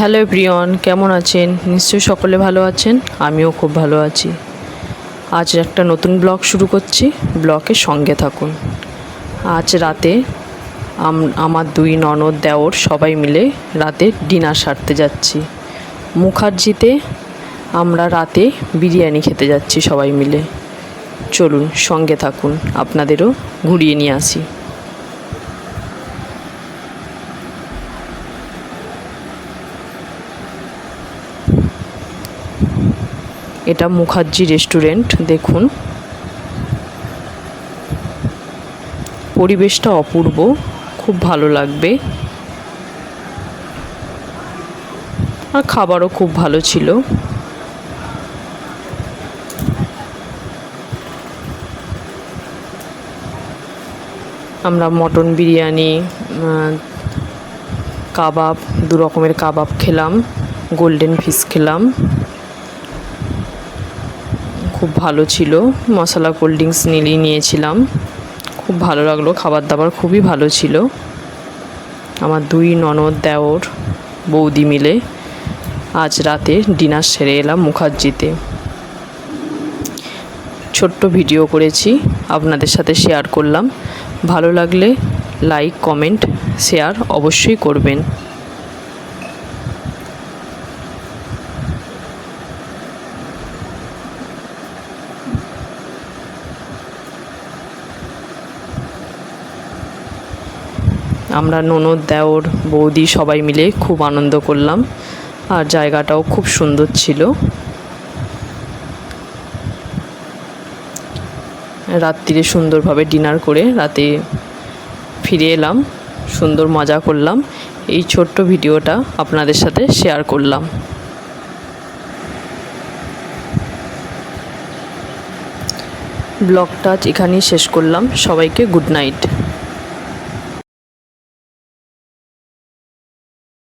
Hello প্রিয়ন কেমন আছেন? নিশ্চয়ই সকলে ভালো আছেন, আমিও খুব ভালো আছি। আজ একটা নতুন ব্লগ শুরু করছি, ব্লগের সঙ্গে থাকুন। আজ রাতে আমার দুই ননদ দেওর সবাই মিলে রাতে ডিনার সারতে যাচ্ছি। মুখার্জিতে আমরা রাতে বিরিয়ানি খেতে যাচ্ছি সবাই মিলে। চলুন সঙ্গে থাকুন, আপনাদেরও ঘুরিয়ে নিয়ে আসি। এটা মুখার্জি রেস্টুরেন্ট, দেখুন। পরিবেশটা অপূর্ব, খুব ভালো লাগবে। আর খাবারও খুব ভালো ছিল। আমরা মটন বিরিয়ানি কাবাব, দু রকমের কাবাব খেলাম, গোল্ডেন ফিশ খেলাম। খুব ভালো ছিল। মশলা কোল্ড ড্রিঙ্কস নিলেই নিয়েছিলাম। খুব ভালো লাগল খাবার দাবার খুবই ভালো ছিল। আমার দুই ননদ, দেওর, বৌদি মিলে আজ রাতে ডিনার সেরে এলাম মুখার্জিতে। ছোট্ট ভিডিও করেছি, আপনাদের সাথে শেয়ার করলাম। ভালো লাগলে লাইক কমেন্ট শেয়ার অবশ্যই করবেন। আমরা ননদ, দেওর, বৌদি সবাই মিলে খুব আনন্দ করলাম। আর জায়গাটাও খুব সুন্দর ছিল। রাত্রিরে সুন্দরভাবে ডিনার করে রাতে ফিরে এলাম, সুন্দর মজা করলাম। এই ছোট্ট ভিডিওটা আপনাদের সাথে শেয়ার করলাম। ব্লগটা এখানেই শেষ করলাম। সবাইকে গুড নাইট।